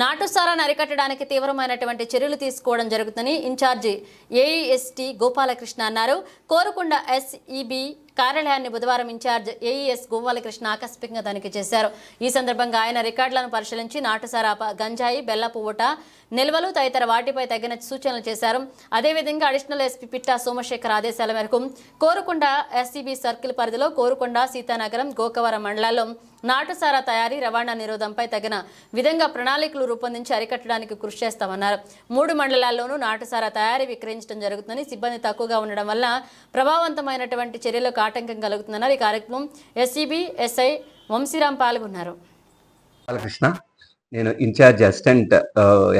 నాటుసారాన్ని అరికట్టడానికి తీవ్రమైనటువంటి చర్యలు తీసుకోవడం జరుగుతుందని ఇన్ఛార్జి ఏఈఎస్టీ గోపాలకృష్ణ అన్నారు. కోరుకొండ ఎస్ఈబి కార్యాలయాన్ని బుధవారం ఇన్ఛార్జ్ ఏఈఎస్ గోపాలకృష్ణ ఆకస్మికంగా తనిఖీ చేశారు. ఈ సందర్భంగా ఆయన రికార్డులను పరిశీలించి నాటుసారా గంజాయి బెల్లపు ఊట నిల్వలు తదితర వాటిపై తగిన సూచనలు చేశారు. అదేవిధంగా అడిషనల్ ఎస్పీ పిట్టా సోమశేఖర్ ఆదేశాల మేరకు కోరుకొండ ఎస్సీబీ సర్కిల్ పరిధిలో కోరుకొండ సీతానగరం గోకవరం మండలాల్లో నాటుసారా తయారీ రవాణా నిరోధంపై తగిన విధంగా ప్రణాళికలు రూపొందించి అరికట్టడానికి కృషి చేస్తామన్నారు. మూడు మండలాల్లోనూ నాటుసారా తయారీ విక్రయించడం జరుగుతుందని సిబ్బంది తక్కువగా ఉండడం వల్ల ప్రభావవంతమైనటువంటి చర్యలకు ఆటంకం కలుగుతుందన్నారు. ఈ కార్యక్రమం ఎస్సీబీ ఎస్ఐ వంశీరామ్ పాల్గొన్నారు. బాలకృష్ణ నేను in-charge assistant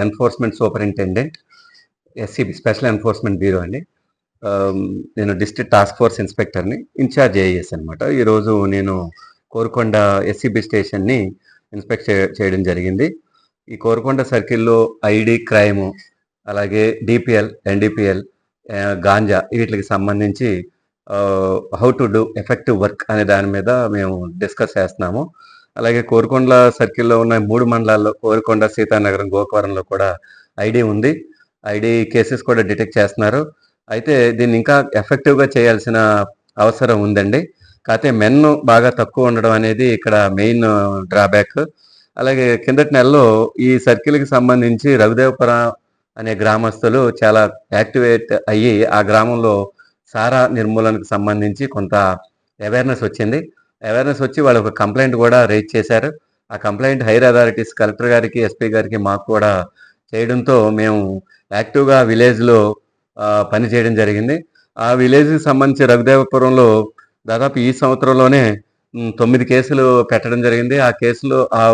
enforcement superintendent SCB special enforcement bureau అండి. నేను డిస్ట్రిక్ట్ టాస్క్ ఫోర్స్ ఇన్స్పెక్టర్ని ఇన్ఛార్జ్ ఏఎస్ అనమాట ఈరోజు నేను కోరుకొండ ఎస్సీబీ స్టేషన్ని ఇన్స్పెక్ట్ చేయడం జరిగింది. ఈ కోరుకొండ సర్కిల్లో ఐడి క్రైము అలాగే డిపిఎల్ ఎన్డిపిఎల్ గాంజా వీటికి సంబంధించి how to do effective work అనే దాని మీద మేము డిస్కస్ చేస్తున్నాము. అలాగే కోరుకొండ సర్కిల్లో ఉన్న మూడు మండలాల్లో కోరుకొండ సీతానగరం గోకవరంలో కూడా ఐడి ఉంది. ఐడి కేసెస్ కూడా డిటెక్ట్ చేస్తున్నారు. అయితే దీన్ని ఇంకా ఎఫెక్టివ్గా చేయాల్సిన అవసరం ఉందండి. కాకపోతే మెన్ బాగా తక్కువ ఉండడం అనేది ఇక్కడ మెయిన్ డ్రాబ్యాక్ అలాగే కిందటి నెలలో ఈ సర్కిల్కి సంబంధించి రఘుదేవపురం అనే గ్రామస్తులు చాలా యాక్టివేట్ అయ్యి ఆ గ్రామంలో సారా నిర్మూలనకు సంబంధించి కొంత అవేర్నెస్ వచ్చింది. అవేర్నెస్ వచ్చి వాళ్ళు ఒక కంప్లైంట్ కూడా రేజ్ చేశారు. ఆ కంప్లైంట్ హైర్ అథారిటీస్ కలెక్టర్ గారికి ఎస్పీ గారికి మాకు కూడా చేయడంతో మేము యాక్టివ్గా విలేజ్లో పని చేయడం జరిగింది. ఆ విలేజ్కి సంబంధించి రఘుదేవపురంలో దాదాపు ఈ సంవత్సరంలోనే తొమ్మిది కేసులు పెట్టడం జరిగింది. ఆ కేసులో ఆ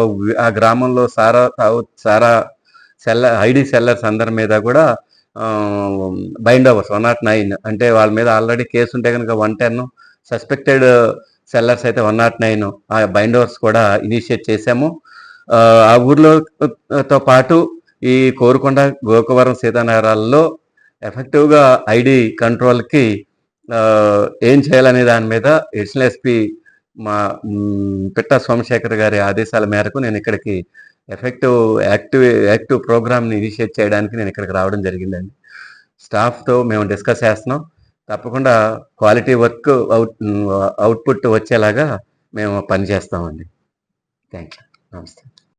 ఆ గ్రామంలో సారా సారా సెల్లర్ ఐడి సెల్లర్స్ అందరి మీద కూడా bind over one not nine అంటే వాళ్ళ మీద ఆల్రెడీ కేసు ఉంటే కనుక వన్ టెన్ సస్పెక్టెడ్ సెల్లర్స్ అయితే వన్ నాట్ నైన్ ఆ బైండ్ అవర్స్ కూడా ఇనిషియేట్ చేశాము. ఆ, ఊర్లోతో ఊర్లో పాటు ఈ కోరుకొండ గోకవరం సీతానగరాల్లో ఎఫెక్టివ్గా ఐడి కంట్రోల్కి ఏం చేయాలనే దాని మీద ఎడిషనల్ ఎస్పీ మా పిట్ట సోమశేఖర్ గారి ఆదేశాల మేరకు నేను ఇక్కడికి ఎఫెక్టివ్ యాక్టివ్ యాక్టివ్ ప్రోగ్రామ్ని ఇనిషియేట్ చేయడానికి నేను ఇక్కడికి రావడం జరిగిందండి. స్టాఫ్తో మేము డిస్కస్ చేస్తున్నాం. తప్పకుండా క్వాలిటీ వర్క్ అవుట్ అవుట్పుట్ వచ్చేలాగా మేము పనిచేస్తామండి. థ్యాంక్ యూ నమస్తే.